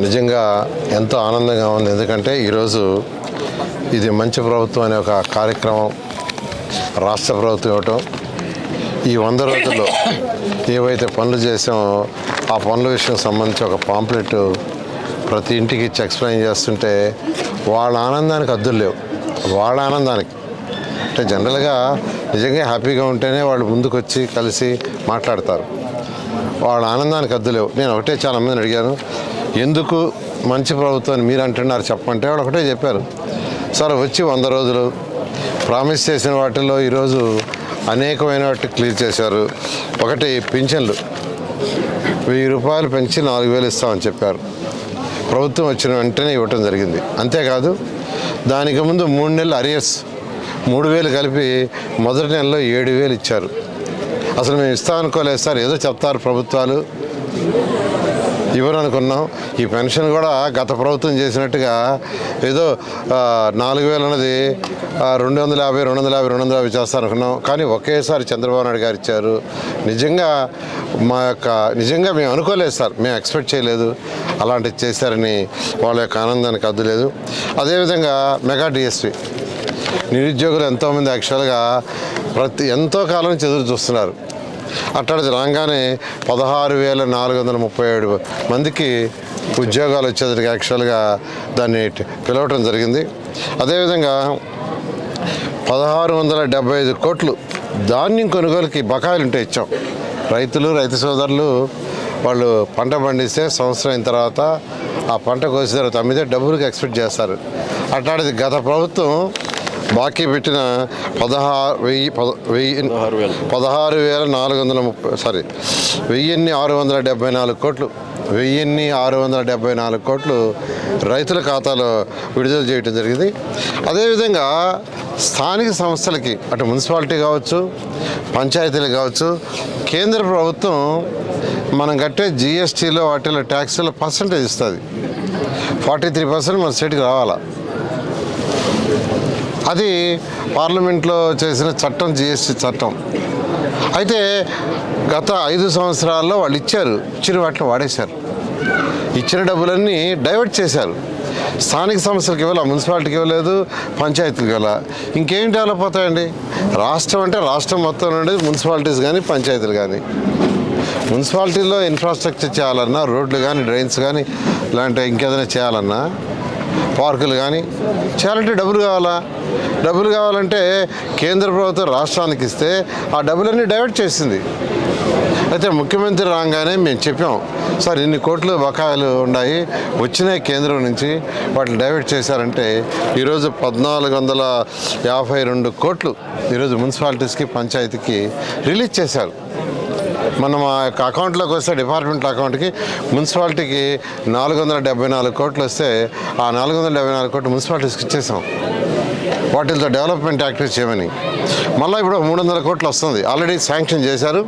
నిజంగా ఎంతో ఆనందంగా ఉంది. ఎందుకంటే ఈరోజు ఇది మంచి ప్రభుత్వం అనే ఒక కార్యక్రమం రాష్ట్ర ప్రభుత్వం ఇవ్వటం. ఈ వంద రోజుల్లో ఏవైతే పనులు చేసామో ఆ పనుల విషయం సంబంధించి ఒక పాంప్లెట్ ప్రతి ఇంటికి ఇచ్చి ఎక్స్ప్లెయిన్ చేస్తుంటే వాళ్ళ ఆనందానికి అద్దులు లేవు. వాళ్ళ ఆనందానికి. అంటే జనరల్గా నిజంగా హ్యాపీగా ఉంటేనే వాళ్ళు ముందుకు వచ్చి కలిసి మాట్లాడతారు. వాళ్ళ ఆనందానికి అద్దులేవు నేను ఒకటే చాలా మందిని అడిగాను. ఎందుకు మంచి ప్రభుత్వం అని మీరు అంటున్నారు చెప్పంటే వాళ్ళు ఒకటే చెప్పారు. సార్ వచ్చి వంద రోజులు ప్రామిస్ చేసిన వాటిల్లో ఈరోజు అనేకమైన వాటి క్లియర్ చేశారు. ఒకటి పింఛన్లు. వెయ్యి రూపాయలు పెంచి నాలుగు వేలు ఇస్తామని చెప్పారు. ప్రభుత్వం వచ్చిన వెంటనే ఇవ్వటం జరిగింది. అంతేకాదు దానికి ముందు మూడు నెలలు అరియర్స్ మూడు వేలు కలిపి మొదటి నెలలో ఏడు వేలు ఇచ్చారు. అసలు మేము ఇస్తాం అనుకోలేదు సార్ ఏదో చెప్తారు ప్రభుత్వాలు. ఇవ్వరు అనుకున్నాం ఈ పెన్షన్ కూడా గత ప్రభుత్వం చేసినట్టుగా ఏదో నాలుగు వేలు అన్నది రెండు వందల యాభై రెండు వందల యాభై రెండు వందల యాభై చేస్తారు అనుకున్నాం కానీ ఒకేసారి చంద్రబాబు నాయుడు గారు ఇచ్చారు. నిజంగా మా యొక్క నిజంగా మేము అనుకోలేదు సార్ మేము ఎక్స్పెక్ట్ చేయలేదు అలాంటివి చేశారని వాళ్ళ యొక్క ఆనందానికి అద్దులేదు అదేవిధంగా మెగా డిఎస్పి నిరుద్యోగులు ఎంతోమంది యాక్చువల్గా ప్రతి ఎంతో కాలం నుంచి ఎదురు చూస్తున్నారు. అట్లాంటిది రాగానే పదహారు వేల నాలుగు వందల ముప్పై ఏడు మందికి ఉద్యోగాలు వచ్చేసరికి యాక్చువల్గా దాన్ని పిలవటం జరిగింది. అదేవిధంగా పదహారు వందల డెబ్బై ఐదు కోట్లు ధాన్యం కొనుగోలుకి బకాయిలు ఉంటే ఇచ్చాం. రైతులు రైతు సోదరులు వాళ్ళు పంట పండిస్తే సంవత్సరం అయిన తర్వాత ఆ పంట కోసిన తర్వాత అమ్మితే డబ్బులకు ఎక్స్పెక్ట్ చేస్తారు. అట్లాంటిది గత ప్రభుత్వం బాకీ పెట్టిన పదహారు వెయ్యి పద వెయ్యి పదహారు వేల. నాలుగు వందల ముప్పై సారీ వెయ్యిన్ని ఆరు వందల డెబ్బై నాలుగు కోట్లు వెయ్యిన్ని ఆరు వందల డెబ్బై నాలుగు కోట్లు రైతుల ఖాతాలో విడుదల చేయడం జరిగింది. అదేవిధంగా స్థానిక సంస్థలకి అటు మున్సిపాలిటీ కావచ్చు పంచాయతీలు కావచ్చు కేంద్ర ప్రభుత్వం మనం కట్టే జిఎస్టీలో వాటిలో ట్యాక్స్లో పర్సంటేజ్ ఇస్తుంది. ఫార్టీ త్రీ పర్సెంట్ మన స్టేట్కి రావాలా. అది పార్లమెంట్లో చేసిన చట్టం జిఎస్టీ చట్టం. అయితే గత ఐదు సంవత్సరాల్లో వాళ్ళు ఇచ్చారు ఇచ్చిన వాటిని వాడేశారు. ఇచ్చిన డబ్బులన్నీ డైవర్ట్ చేశారు. స్థానిక సంస్థలకు ఇవ్వాల మున్సిపాలిటీకి ఇవ్వలేదు పంచాయతీకి ఇవ్వాల? ఇంకేం డెవలప్ అవుతాయండి? రాష్ట్రం అంటే రాష్ట్రం మొత్తం నుండి మున్సిపాలిటీస్ కానీ పంచాయతీలు కానీ మున్సిపాలిటీలో ఇన్ఫ్రాస్ట్రక్చర్ చేయాలన్నా రోడ్లు కానీ డ్రైన్స్ కానీ ఇలాంటి ఇంకేదైనా చేయాలన్నా పార్కులు కానీ చేయాలంటే డబ్బులు కావాలా? డబ్బులు కావాలంటే కేంద్ర ప్రభుత్వం రాష్ట్రానికి ఇస్తే ఆ డబ్బులన్నీ డైవర్ట్ చేసింది. అయితే ముఖ్యమంత్రి రాగానే మేము చెప్పాం సార్ ఇన్ని కోట్లు బకాయిలు ఉన్నాయి వచ్చినాయి కేంద్రం నుంచి వాటిని డైవర్ట్ చేశారంటే ఈరోజు పద్నాలుగు వందల యాభై రెండు కోట్లు ఈరోజు మున్సిపాలిటీస్కి పంచాయతీకి రిలీజ్ చేశారు. మనం ఆ యొక్క అకౌంట్లోకి వస్తే డిపార్ట్మెంట్ అకౌంట్కి మున్సిపాలిటీకి నాలుగు వందల డెబ్బై నాలుగు కోట్లు వస్తే ఆ నాలుగు వందల డెబ్బై నాలుగు కోట్లు మున్సిపాలిటీస్కి ఇచ్చేసాం. వాటితో డెవలప్మెంట్ యాక్టివిటీస్ చేయమని మళ్ళీ ఇప్పుడు మూడు వందల కోట్లు వస్తుంది. ఆల్రెడీ శాంక్షన్ చేశారు.